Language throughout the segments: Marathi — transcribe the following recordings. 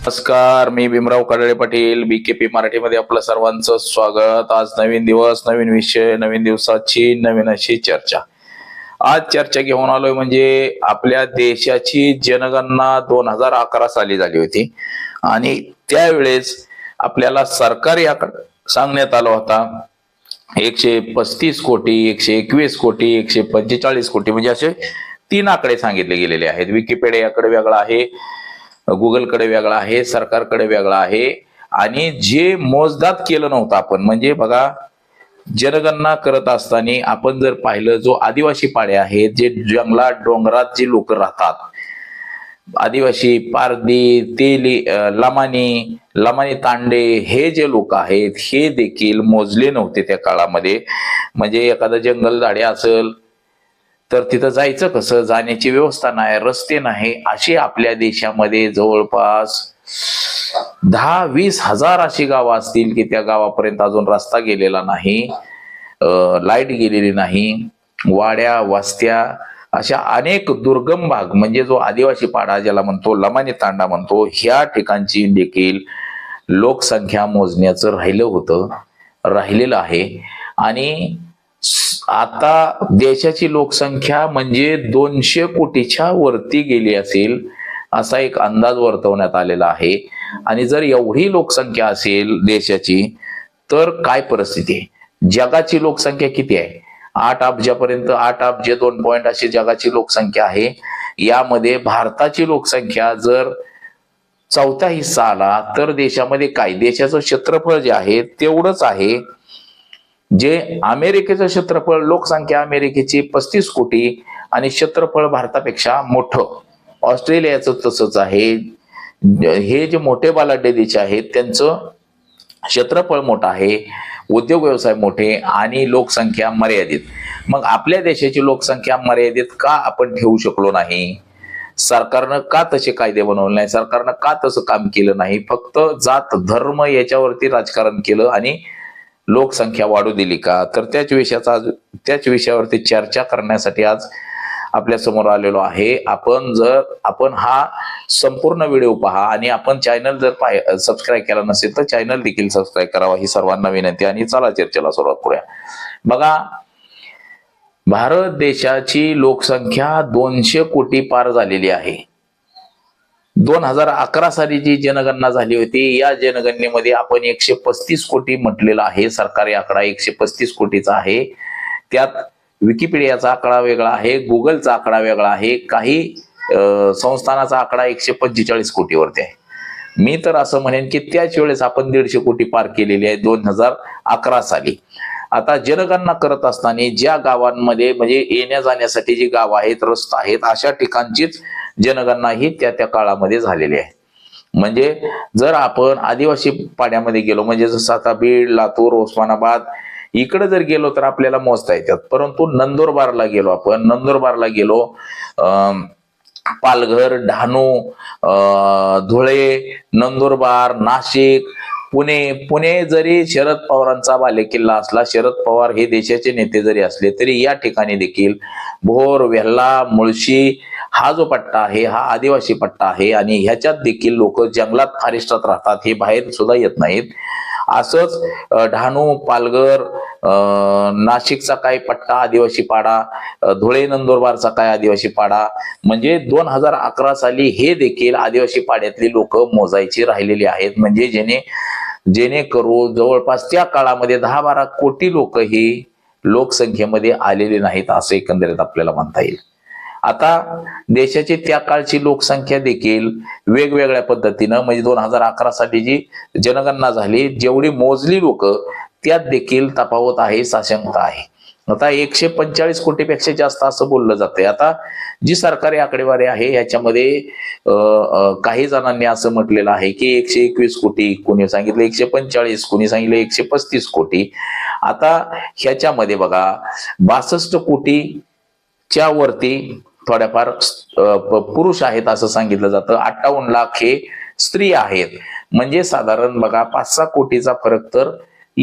नमस्कार मी भीमराव कडाळे पाटील बीकेपी मराठीमध्ये आपलं सर्वांचं स्वागत. आज नवीन दिवस नवीन विषय नवीन दिवसाची नवीन अशी चर्चा. आज चर्चा घेऊन आलोय म्हणजे आपल्या देशाची जनगणना दोन हजार अकरा साली झाली होती. आणि त्यावेळेस आपल्याला सरकारी आकडा सांगण्यात आला होता. एकशे पस्तीस कोटी एकशे एकवीस कोटी एकशे पंचेचाळीस कोटी म्हणजे असे तीन आकडे सांगितले गेलेले आहेत. विकिपेडियाकडे वेगळा आहे. गुगलकडे वेगळा आहे सरकारकडे वेगळा आहे. आणि जे मोजदात केलं नव्हतं आपण म्हणजे बघा जनगणना करत असताना आपण जर पाहिलं जो आदिवासी पाडे आहेत जे जंगलात डोंगरात जे लोक राहतात आदिवासी पारदी तेली लमानी लमानी तांडे हे जे लोक आहेत हे देखील मोजले नव्हते त्या काळामध्ये. म्हणजे एखादं जंगल झाडे असेल तर तिथं जायचं कसं? जाण्याची व्यवस्था नाही रस्ते नाही. अशी आपल्या देशामध्ये जवळपास दहा वीस हजार अशी गावं असतील की त्या गावापर्यंत अजून रस्ता गेलेला नाही लाइट गेलेली नाही वाड्या वस्त्या अशा अनेक दुर्गम भाग म्हणजे जो आदिवासी पाडा ज्याला म्हणतो लमानी तांडा म्हणतो ह्या ठिकाणची देखील लोकसंख्या मोजण्याचं राहिलं होतं राहिलेलं आहे. आणि आता देशाची लोकसंख्या म्हणजे दोनशे कोटीच्या वरती गेली असेल असा एक अंदाज वर्तवण्यात आलेला आहे. आणि जर एवढी लोकसंख्या असेल देशाची तर काय परिस्थिती आहे? जगाची लोकसंख्या किती आहे? आठ अब्जापर्यंत आठ अब्ज दोन पॉईंट अशी जगाची लोकसंख्या आहे. यामध्ये भारताची लोकसंख्या जर चौथा हिस्सा आला तर देशामध्ये काय? देशाचं क्षेत्रफळ जे आहे तेवढंच आहे. जे अमेरिकेचं क्षेत्रफळ लोकसंख्या अमेरिकेची पस्तीस कोटी आणि क्षेत्रफळ भारतापेक्षा मोठं. ऑस्ट्रेलियाचं तसंच आहे. हे जे मोठे बालाढ्य देश आहेत त्यांचं क्षेत्रफळ मोठं आहे उद्योग व्यवसाय मोठे आणि लोकसंख्या मर्यादित. मग आपल्या देशाची लोकसंख्या मर्यादित का आपण ठेवू शकलो नाही? सरकारनं का तसे कायदे बनवले नाही? सरकारनं का तसं काम केलं नाही? फक्त जात धर्म याच्यावरती राजकारण केलं आणि लोकसंख्या वाढू दिली का? तर त्याच विषयाचा आज त्याच विषयावरती चर्चा करण्यासाठी आज आपल्यासमोर आलेलो आहे. आपण जर आपण हा संपूर्ण व्हिडिओ पहा आणि आपण चॅनल जर पाय सबस्क्राईब केला नसेल तर चॅनल देखील सबस्क्राईब करावा ही सर्वांना विनंती आणि चला चर्चेला सुरुवात करूया. बघा भारत देशाची लोकसंख्या दोनशे कोटी पार झालेली आहे. दोन हजार अकरा साली जी जनगणना झाली होती या जनगणनेमध्ये आपण एकशे पस्तीस कोटी म्हटलेला आहे. सरकारी आकडा एकशे पस्तीस कोटीचा आहे. त्यात विकिपीडियाचा आकडा वेगळा आहे गुगलचा आकडा वेगळा आहे काही संस्थानाचा आकडा एकशे पंचेचाळीस कोटीवरती आहे. मी तर असं म्हणेन की त्याच वेळेस आपण दीडशे कोटी पार केलेली आहे दोन हजार अकरा साली. आता जनगणना करत असताना ज्या गावांमध्ये म्हणजे येण्या जाण्यासाठी जी गाव आहेत रस्ता आहेत अशा ठिकाणचीच जनगणना ही त्या त्या काळामध्ये झालेली आहे. म्हणजे जर आपण आदिवासी पाड्यामध्ये गेलो म्हणजे जसं आता बीड लातूर उस्मानाबाद इकडे जर गेलो तर आपल्याला मोजता येतात. परंतु नंदुरबारला गेलो आपण नंदुरबारला गेलो अं, पालघर डहाणू अं, धुळे नंदुरबार नाशिक पुणे पुणे जरी शरद पवारांचा बालेकिल्ला असला शरद पवार हे देशाचे नेते जरी असले तरी या ठिकाणी देखील भोर वेल्ला मुळशी हा जो पट्टा आहे हा आदिवासी पट्टा आहे आणि ह्याच्यात देखील लोक जंगलात फारिष्टात राहतात हे बाहेर सुद्धा येत नाहीत. असंच डहाणू पालघर नाशिकचा काय पट्टा आदिवासी पाडा धुळे नंदुरबारचा काय आदिवासी पाडा म्हणजे दोन हजार अकरा साली हे देखील आदिवासी पाड्यातली लोक मोजायची राहिलेली आहेत. म्हणजे जेणे जेणेकरून जवळपास त्या काळामध्ये दहा बारा कोटी लोक ही लोकसंख्येमध्ये आलेले नाहीत असं एकंदरीत आपल्याला म्हणता येईल. आता देशाची त्या काळची लोकसंख्या देखील वेगवेगळ्या पद्धतीनं म्हणजे दोन हजार अकरा साली जी जनगणना झाली जेवढी मोजली लोक त्यात देखील तफावत आहे साशंकता आहे. आता एकशे पंचेचाळीस कोटीपेक्षा जास्त असं बोललं जातंय. आता जी सरकारी आकडेवारी आहे याच्यामध्ये काही जणांनी असं म्हटलेलं आहे की एकशे एकवीस कोटी कोणी सांगितलं एकशे पंचेचाळीस कोणी सांगितलं एकशे पस्तीस कोटी. आता ह्याच्यामध्ये बघा बासष्ट कोटीच्या वरती थोड्याफार पुरुष आहेत असं सांगितलं जातं. अठ्ठावन्न लाख हे स्त्री आहेत. म्हणजे साधारण बघा पाच सहा कोटीचा फरक तर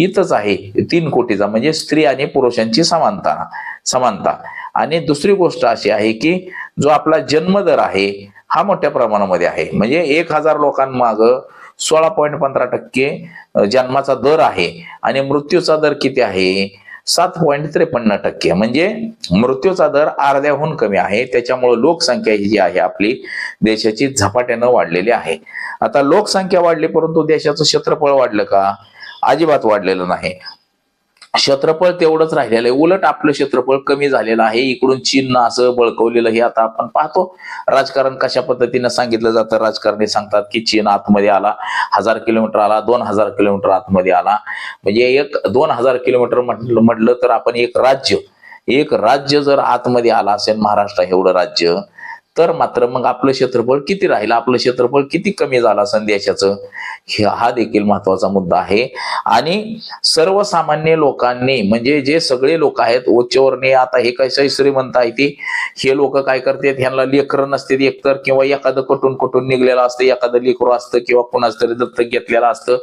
इथंच आहे. तीन कोटीचा म्हणजे स्त्री आणि पुरुषांची समानता समानता. आणि दुसरी गोष्ट अशी आहे की जो आपला जन्मदर आहे हा मोठ्या प्रमाणामध्ये आहे. म्हणजे एक हजार लोकांमाग सोळा पॉईंट पंधरा टक्के जन्माचा दर आहे. आणि मृत्यूचा दर किती आहे? सात पॉईंट त्रेपन्न टक्के. म्हणजे मृत्यूचा दर अर्ध्याहून कमी आहे. त्याच्यामुळे लोकसंख्या ही जी आहे आपली देशाची झपाट्यानं वाढलेली आहे. आता लोकसंख्या वाढली परंतु देशाचं क्षेत्रफळ वाढलं का? अजिबात वाढलेलं नाही. क्षेत्रफळ तेवढंच राहिलेलं आहे. उलट आपलं क्षेत्रफळ कमी झालेलं आहे. इकडून चीननं असं बळकवलेलं हे आता आपण पाहतो. राजकारण कशा पद्धतीनं सांगितलं जातं? राजकारणी सांगतात की चीन आतमध्ये आला हजार किलोमीटर आला दोन हजार किलोमीटर आतमध्ये आला. म्हणजे एक दोन हजार किलोमीटर म्हटलं म्हटलं तर आपण एक राज्य एक राज्य जर आतमध्ये आला असेल महाराष्ट्र एवढं राज्य तर मात्र मग आपलं क्षेत्रफळ किती राहिलं? आपलं क्षेत्रफळ किती कमी झालं असं देशाचं हा देखील महत्त्वाचा मुद्दा आहे. आणि सर्वसामान्य लोकांनी म्हणजे जे सगळे लोक आहेत उच्चवर्णीय आता हे कशाही श्रीमंत आहे ते हे लोक काय करतात? ह्यांना लेकरं नसते एकतर किंवा एखादं कटून कटून निघलेलं असतं एखादं लेकरू असतं किंवा कुणाच तरी दत्तक घेतलेलं असतं.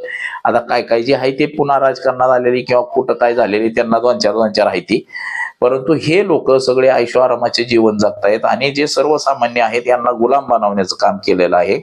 आता काय काय जे आहे ते पुन्हा राजकारणात आलेली किंवा कुठं काय झालेली त्यांना दोन चार दोन चार आहे ती. परंतु हे लोक सगळे ऐश्वरामाचे जीवन जगतायत आणि जे सर्वसामान्य आहेत यांना गुलाम बनवण्याचं काम केलेलं आहे.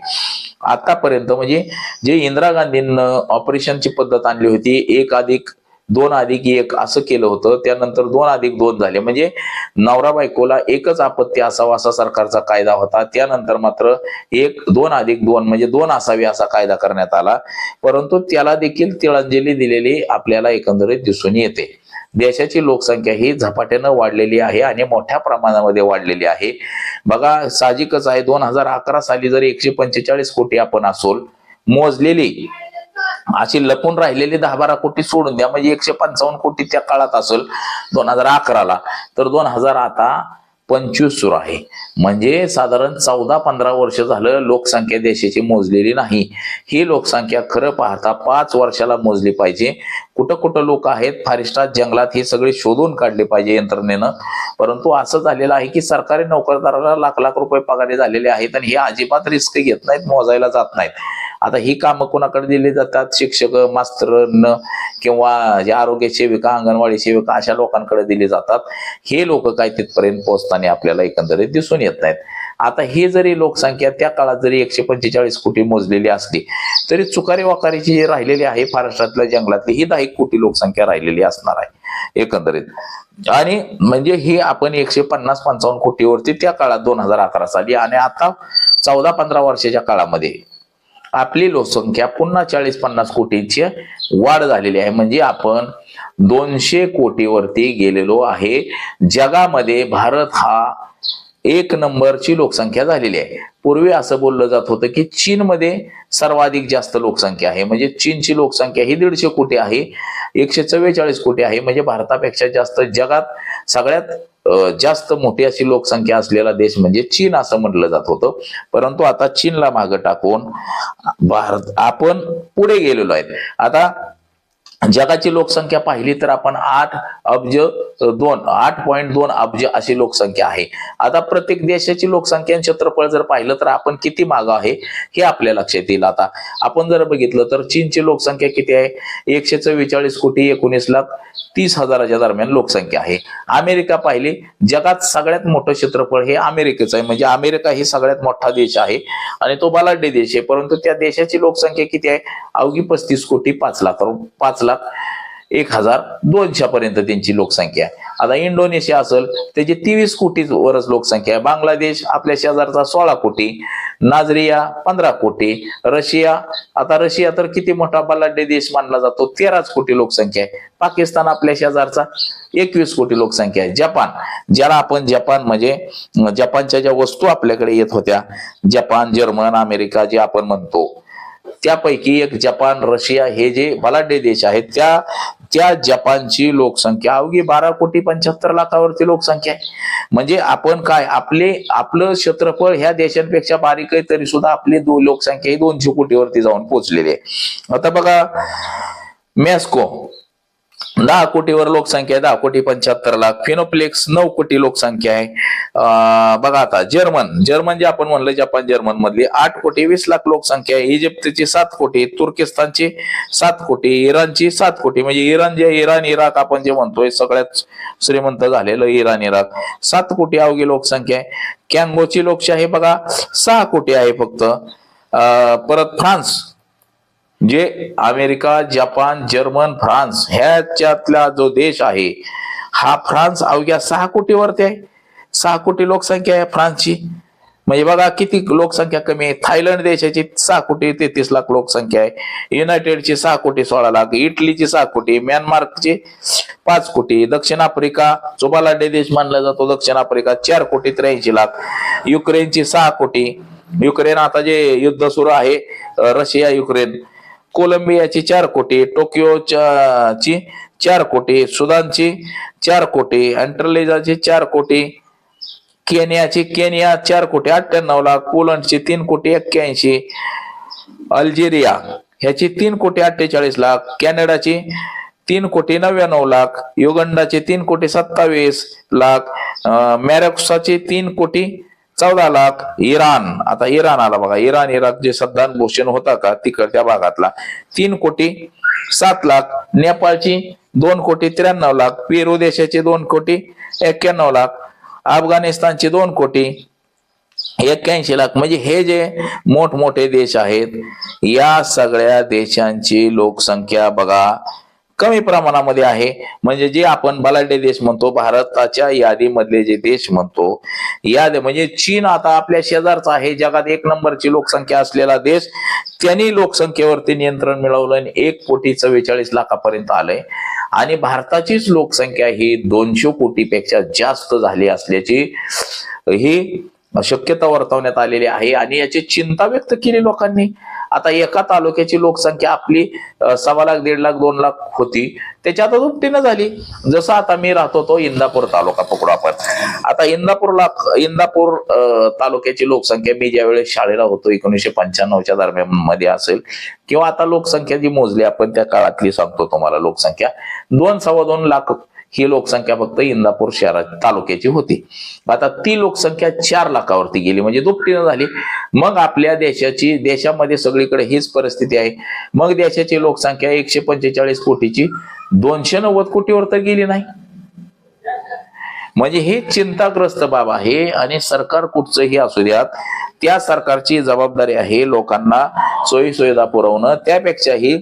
आतापर्यंत म्हणजे जे इंदिरा गांधींनं ऑपरेशनची पद्धत आणली होती एक अधिक दोन अधिक एक असं केलं होतं त्यानंतर दोन अधिक दोन झाले. म्हणजे नवरा बायकोला एकच आपत्ती असावा असा सरकारचा कायदा होता. त्यानंतर मात्र एक दोन अधिक दोन म्हणजे दोन असावे असा कायदा करण्यात आला. परंतु त्याला देखील तिळांजली दिलेली आपल्याला एकंदरीत दिसून येते. देशाची लोकसंख्या ही झपाट्यानं वाढलेली आहे आणि मोठ्या प्रमाणामध्ये वाढलेली आहे. बघा साहजिकच आहे दोन हजार अकरा साली जर एकशे पंचेचाळीस कोटी आपण असोल मोजलेली अशी लपून राहिलेली दहा बारा कोटी सोडून द्या म्हणजे एकशे पंचावन्न कोटी त्या काळात असेल दोन हजार अकराला. तर दोन हजार आता पंचवीस सुरू आहे. म्हणजे साधारण चौदा पंधरा वर्ष झालं लोकसंख्या देशाची मोजलेली नाही. ही लोकसंख्या खरं पाहता पाच वर्षाला मोजली पाहिजे. कुठं कुठं लोक आहेत फारिस्टात जंगलात हे सगळे शोधून काढले पाहिजे यंत्रणेनं. परंतु असं झालेलं आहे की सरकारी नोकरदाराला लाख लाख रुपये पगारे झालेले आहेत आणि हे अजिबात रिस्क घेत नाहीत मोजायला जात नाहीत. आता ही कामं कोणाकडे दिली जातात? शिक्षक मास्तर किंवा जे आरोग्य सेविका अंगणवाडी सेविका अशा लोकांकडे दिली जातात. हे लोक काय तिथपर्यंत पोहोचताना आपल्याला एकंदरीत दिसून येत नाहीत. आता ही जरी लोकसंख्या त्या काळात जरी एकशे पंचेचाळीस कोटी मोजलेली असली तरी चुकारी वाकारीची जी राहिलेली आहे महाराष्ट्रातल्या जंगलातली ही दहा एक कोटी लोकसंख्या राहिलेली असणार आहे एकंदरीत. आणि म्हणजे ही आपण एकशे पन्नास पंचावन्न कोटीवरती त्या काळात दोन हजार अकरा साली आणि आता चौदा पंधरा वर्षाच्या काळामध्ये आपली लोकसंख्या पुन्हा चाळीस पन्नास कोटीची वाढ झालेली आहे. म्हणजे आपण दोनशे कोटीवरती गेलेलो आहे. जगामध्ये भारत हा एक नंबरची लोकसंख्या झालेली आहे. पूर्वी असं बोललं जात होतं की चीनमध्ये सर्वाधिक जास्त लोकसंख्या आहे. म्हणजे चीनची लोकसंख्या ही दीडशे कोटी आहे. एकशे चव्वेचाळीस कोटी आहे. म्हणजे भारतापेक्षा जास्त जगात सगळ्यात जास्त मोठी अशी लोकसंख्या असलेला देश म्हणजे चीन असं म्हटलं जात होतं. परंतु आता चीनला मागं टाकून भारत आपण पुढे गेलेलो आहे. आता जगाची लोकसंख्या पाहिली तर आपण आठ अब्ज दोन आठ पॉईंट दोन अब्ज अशी लोकसंख्या आहे. आता प्रत्येक देशाची लोकसंख्या आणि क्षेत्रफळ जर पाहिलं तर आपण किती मागं आहे हे आपल्या लक्षात येईल आता. आपण जर बघितलं तर चीनची लोकसंख्या किती आहे? एकशे चव्वेचाळीस कोटी एकोणीस लाख तीस हजाराच्या दरम्यान लोकसंख्या आहे. अमेरिका पाहिली जगात सगळ्यात मोठं क्षेत्रफळ हे अमेरिकेचं आहे. म्हणजे अमेरिका ही सगळ्यात मोठा देश आहे आणि तो बलाढ्य देश आहे. परंतु त्या देशाची लोकसंख्या किती आहे? अवघी पस्तीस कोटी पाच लाख पाच लाख एक हजार दोनशे पर्यंत त्यांची लोकसंख्या आहे. आता इंडोनेशिया असेल त्याची तेवीस कोटी वरच लोकसंख्या आहे. बांगलादेश आपल्या शेजारचा सोळा कोटी नाझरिया पंधरा कोटी रशिया आता रशिया तर किती मोठा बलाढ्य देश मानला जातो तेराच कोटी लोकसंख्या आहे. पाकिस्तान आपल्या शेजारचा एकवीस कोटी लोकसंख्या आहे. जपान ज्याला आपण जपान म्हणजे जपानच्या ज्या वस्तू आपल्याकडे येत होत्या जपान जर्मन अमेरिका जे आपण म्हणतो त्यापैकी एक जपान रशिया हे जे बलाढ्य देश आहेत त्या त्या जपानची लोकसंख्या. अवघी बारा कोटी पंच्याहत्तर लाखावरती लोकसंख्या आहे. म्हणजे आपण काय आपले आपलं क्षेत्रफळ ह्या देशांपेक्षा बारीक आहे तरी सुद्धा आपली लोकसंख्या ही दोनशे कोटीवरती जाऊन पोहोचलेली आहे. आता बघा मेस्को. दहा कोटीवर लोकसंख्या आहे दहा कोटी पंच्याहत्तर लाख. फिनोप्लेक्स नऊ कोटी लोकसंख्या आहे. बघा आता जर्मन जर्मन जे आपण म्हणलं जपान जर्मन मधली आठ कोटी वीस लाख लोकसंख्या आहे. इजिप्तची सात कोटी तुर्किस्तानची सात कोटी इराणची सात कोटी. म्हणजे इराण जे इराण इराक आपण जे म्हणतोय सगळ्यात श्रीमंत झालेलं इराण इराक. सात कोटी अवघी लोकसंख्या आहे. कॅंगोची लोकशाही बघा सहा कोटी आहे फक्त. परत फ्रान्स. जे अमेरिका जपान जर्मन फ्रान्स ह्याच्यातला जो देश आहे हा फ्रान्स अवघ्या सहा कोटीवरती आहे. सहा कोटी लोकसंख्या आहे फ्रान्सची. म्हणजे बघा किती लोकसंख्या कमी आहे. थायलंड देशाची सहा कोटी तेहतीस लाख लोकसंख्या आहे. युनायटेडची सहा कोटी सोळा लाख. इटलीची सहा कोटी म्यानमारची पाच कोटी. दक्षिण आफ्रिका चोबालाडे देश मानला जातो. दक्षिण आफ्रिका चार कोटी त्र्याऐंशी लाख. युक्रेनची सहा कोटी. युक्रेन आता जे युद्ध सुरू आहे रशिया युक्रेन. कोलंबियाची चार कोटी टोकियो ची चार कोटी सुदानची चार कोटी अँट्रलेजाची चार कोटी केनियाची केनिया चार कोटी अठ्ठ्याण्णव लाख पोलंडची तीन कोटी एक्क्याऐंशी अल्जेरिया ह्याची तीन कोटी अठ्ठेचाळीस लाख कॅनडाची तीन कोटी नव्याण्णव लाख युगंडाचे तीन कोटी सत्तावीस लाख अं, मॅरॉक्साचे तीन कोटी चौदा लाख इराण. आता इराण आला बघा. इराण इराक जे सद्दान भूषण होता का तिकडच्या भागातला तीन कोटी सात लाख. नेपाळची दोन कोटी त्र्याण्णव लाख. पेरू देशाचे दोन कोटी एक्क्याण्णव लाख. अफगाणिस्तानचे दोन कोटी एक्क्याऐंशी लाख. म्हणजे हे जे मोठमोठे देश आहेत या सगळ्या देशांची लोकसंख्या बघा. कमी प्रमाणामध्ये आहे. म्हणजे जे आपण बलाढ्य देश म्हणतो भारताच्या यादीमधले जे देश म्हणतो याद म्हणजे चीन आता आपल्या शेजारचा आहे. जगात एक नंबरची लोकसंख्या असलेला देश त्यांनी लोकसंख्येवरती नियंत्रण मिळवलं आणि एक कोटी चव्वेचाळीस लाखापर्यंत आलंय. आणि भारताचीच लोकसंख्या ही दोनशे कोटीपेक्षा जास्त झाली असल्याची ही शक्यता वर्तवण्यात आलेली आहे आणि याची चिंता व्यक्त केली लोकांनी. आता एका तालुक्याची लोकसंख्या आपली सव्वा लाख दीड लाख दोन लाख होती. त्याच्या आता दुपटीनं झाली. जसं आता मी राहतो तो इंदापूर तालुका पकडू आपण. आता इंदापूरला इंदापूर तालुक्याची लोकसंख्या मी ज्यावेळेस शाळेला होतो एकोणीशे पंच्याण्णवच्या दरम्यानमध्ये असेल किंवा आता लोकसंख्या जी मोजली आपण त्या काळातली सांगतो तुम्हाला लोकसंख्या. दोन सव्वा दोन लाख ही लोकसंख्या फक्त इंदापूर शहरात तालुक्याची होती. आता ती लोकसंख्या चार लाखावरती गेली म्हणजे दुपटीनं झाली. मग आपल्या देशाची देशामध्ये सगळीकडे हीच परिस्थिती आहे. मग देशाची लोकसंख्या एकशे पंचेचाळीस कोटीची दोनशे नव्वद कोटीवर तर गेली नाही. म्हणजे हे चिंताग्रस्त बाब आहे आणि सरकार कुठचंही असू द्यात त्या सरकारची जबाबदारी आहे लोकांना सोयी सुविधा पुरवणं. त्यापेक्षाही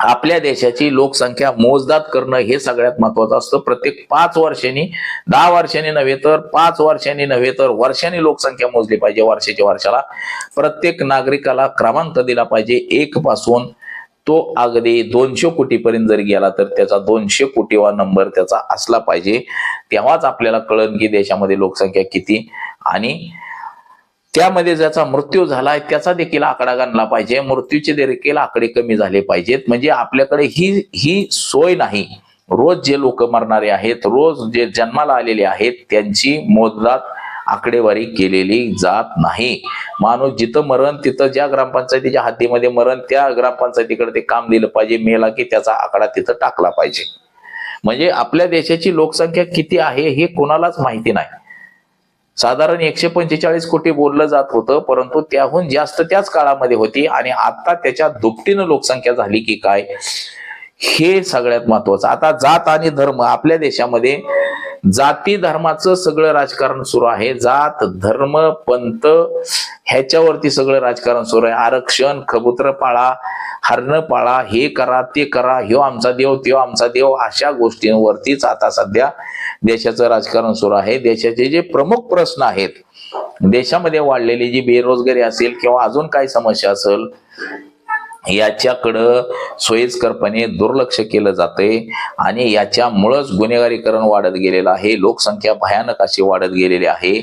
आपल्या देशाची लोकसंख्या मोजदाद करणं हे सगळ्यात महत्वाचं असतं. प्रत्येक पाच वर्षांनी दहा वर्षांनी नव्हे तर पाच वर्षांनी नव्हे तर वर्षांनी लोकसंख्या मोजली पाहिजे वर्षाच्या वर्षाला. प्रत्येक नागरिकाला क्रमांक दिला पाहिजे एक पासून तो अगदी दोनशे कोटीपर्यंत जर गेला तर त्याचा दोनशे कोटीवा नंबर त्याचा असला पाहिजे. तेव्हाच आपल्याला कळन की देशामध्ये लोकसंख्या किती आणि त्यामध्ये ज्याचा मृत्यू झालाय त्याचा देखील आकडा गणला पाहिजे. मृत्यूचे देखील आकडे कमी झाले पाहिजेत. म्हणजे आपल्याकडे ही ही सोय नाही. रोज जे लोक मरणारे आहेत रोज जे जन्माला आलेले आहेत त्यांची मोजदात आकडेवारी केलेली जात नाही. माणूस जिथं मरण तिथं ज्या ग्रामपंचायतीच्या हद्दीमध्ये मरण त्या ग्रामपंचायतीकडे ते काम दिलं पाहिजे मेला की त्याचा आकडा तिथं टाकला पाहिजे. म्हणजे आपल्या देशाची लोकसंख्या किती आहे हे कोणालाच माहिती नाही. साधारण एकशे पंचेचाळीस कोटी बोललं जात होतं परंतु त्याहून जास्त त्याच काळामध्ये होती आणि आता त्याच्या दुपटीनं लोकसंख्या झाली की काय हे सगळ्यात महत्वाचं. आता जात आणि धर्म आपल्या देशामध्ये जाती धर्माचं सगळं राजकारण सुरू आहे. जात धर्म पंत ह्याच्यावरती सगळं राजकारण सुरू आहे. आरक्षण खबुत्र पाळा हरण पाळा हे करा ते करा ह्यो आमचा देव त्यो आमचा देव अशा गोष्टींवरतीच आता सध्या देशाचं राजकारण सुरू आहे. देशाचे जे प्रमुख प्रश्न आहेत देशामध्ये वाढलेली जी बेरोजगारी असेल किंवा अजून काय समस्या असेल याच्याकडं सोयीस्करपणे दुर्लक्ष केलं जाते आणि याच्यामुळंच गुन्हेगारीकरण वाढत गेलेलं आहे. लोकसंख्या भयानक अशी वाढत गेलेली आहे.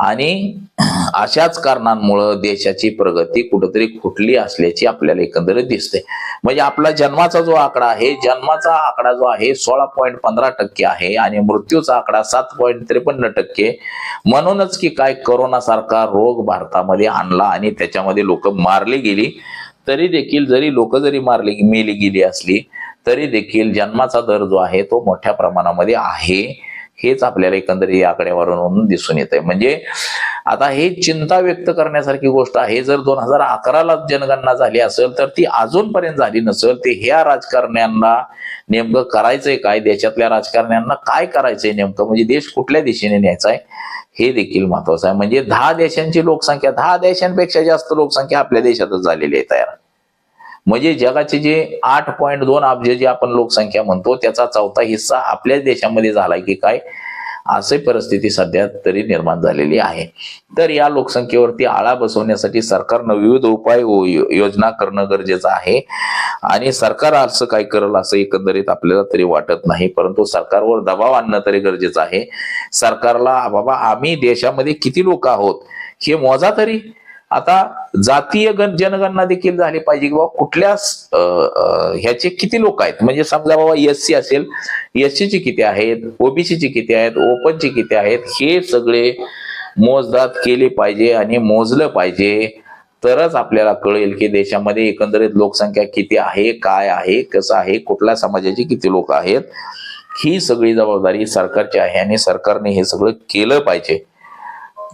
आणि अशाच कारणांमुळं देशाची प्रगती कुठंतरी खुटली असल्याची आपल्याला एकंदरीत दिसते. म्हणजे आपला जन्माचा जो आकडा आहे जन्माचा आकडा जो आहे सोळा पॉईंट पंधरा टक्के आहे आणि मृत्यूचा आकडा सात पॉईंट त्रेपन्न टक्के. म्हणूनच की काय करोना सारखा रोग भारतामध्ये आणला आणि त्याच्यामध्ये लोक मारली गेली. तरी देखील जरी लोक जरी मारली मेली गेली असली तरी देखील जन्माचा दर जो आहे तो मोठ्या प्रमाणामध्ये आहे. हेच आपल्याला एकंदरीत या आकड्यावरून दिसून येत आहे म्हणजे आता हे चिंता व्यक्त करण्यासारखी गोष्ट आहे. जर दोन हजार अकराला जनगणना झाली असेल तर ती अजूनपर्यंत झाली नसेल ते ह्या राजकारण्यांना नेमकं करायचंय काय? देशातल्या राजकारण्यांना काय करायचंय नेमकं? म्हणजे देश कुठल्या दिशेने न्यायचा आहे हे देखील महत्वाचं आहे. म्हणजे दहा देशांची लोकसंख्या दहा देशांपेक्षा जास्त लोकसंख्या आपल्या देशातच झालेली आहे तयार. म्हणजे जगाचे जे आठ पॉईंट दोन अब्ज जी आपण लोकसंख्या म्हणतो त्याचा चौथा हिस्सा आपल्याच देशामध्ये झालाय की काय? असे परिस्थिती सध्या तरी निर्माण झालेली आहे. तर या लोकसंख्येवरती आळा बसवण्यासाठी सरकारनं विविध उपाय योजना करणं गरजेचं आहे. आणि सरकार असं काय करेल असं एकंदरीत आपल्याला तरी वाटत नाही परंतु सरकारवर दबाव आणणं तरी गरजेचं आहे. सरकारला बाबा आम्ही देशामध्ये किती लोक आहोत? हे मोजा तरी. आता जातीय गण जनगणना देखील झाली पाहिजे की बाबा कुठल्या ह्याचे किती लोक आहेत? म्हणजे समजा बाबा एससी असेल एस ची किती आहेत? ओबीसीची किती आहेत? ओपनची किती आहेत? हे सगळे मोजदाद केले पाहिजे आणि मोजलं पाहिजे. तरच आपल्याला कळेल की देशामध्ये एकंदरीत लोकसंख्या किती आहे काय आहे कसं आहे कुठल्या समाजाचे किती लोक आहेत? ही सगळी जबाबदारी सरकारची आहे आणि सरकारने हे सगळं केलं पाहिजे.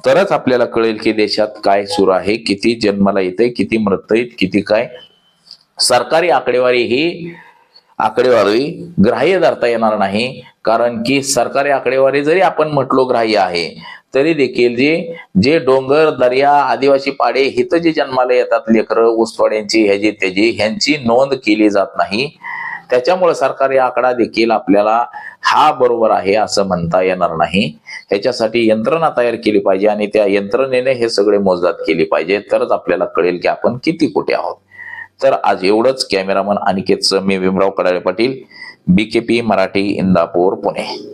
तरच आपल्याला कळेल की देशात काय सुरू आहे किती जन्माला येते किती मृत आहेत किती काय. सरकारी आकडेवारी ही आकडेवारी ग्राह्य धरता येणार नाही कारण की सरकारी आकडेवारी जरी आपण म्हटलो ग्राह्य आहे तरी देखील जे जे डोंगर दर्या आदिवासी पाडे हिथं जे जन्माला येतात लेकरं उसवाड्यांची ह्याची त्याची ह्यांची नोंद केली जात नाही. त्याच्यामुळे सरकारी आकडा देखील आपल्याला हा बरोबर आहे असं म्हणता येणार नाही. ह्याच्यासाठी यंत्रणा तयार केली पाहिजे आणि त्या यंत्रणेने हे सगळे मोजदाद केली पाहिजे. तरच आपल्याला कळेल की आपण किती कुठे आहोत. तर आज एवढंच. कॅमेरामन अनिकेतचं मी भीमराव कडाळे पाटील बीकेपी मराठी इंदापूर पुणे.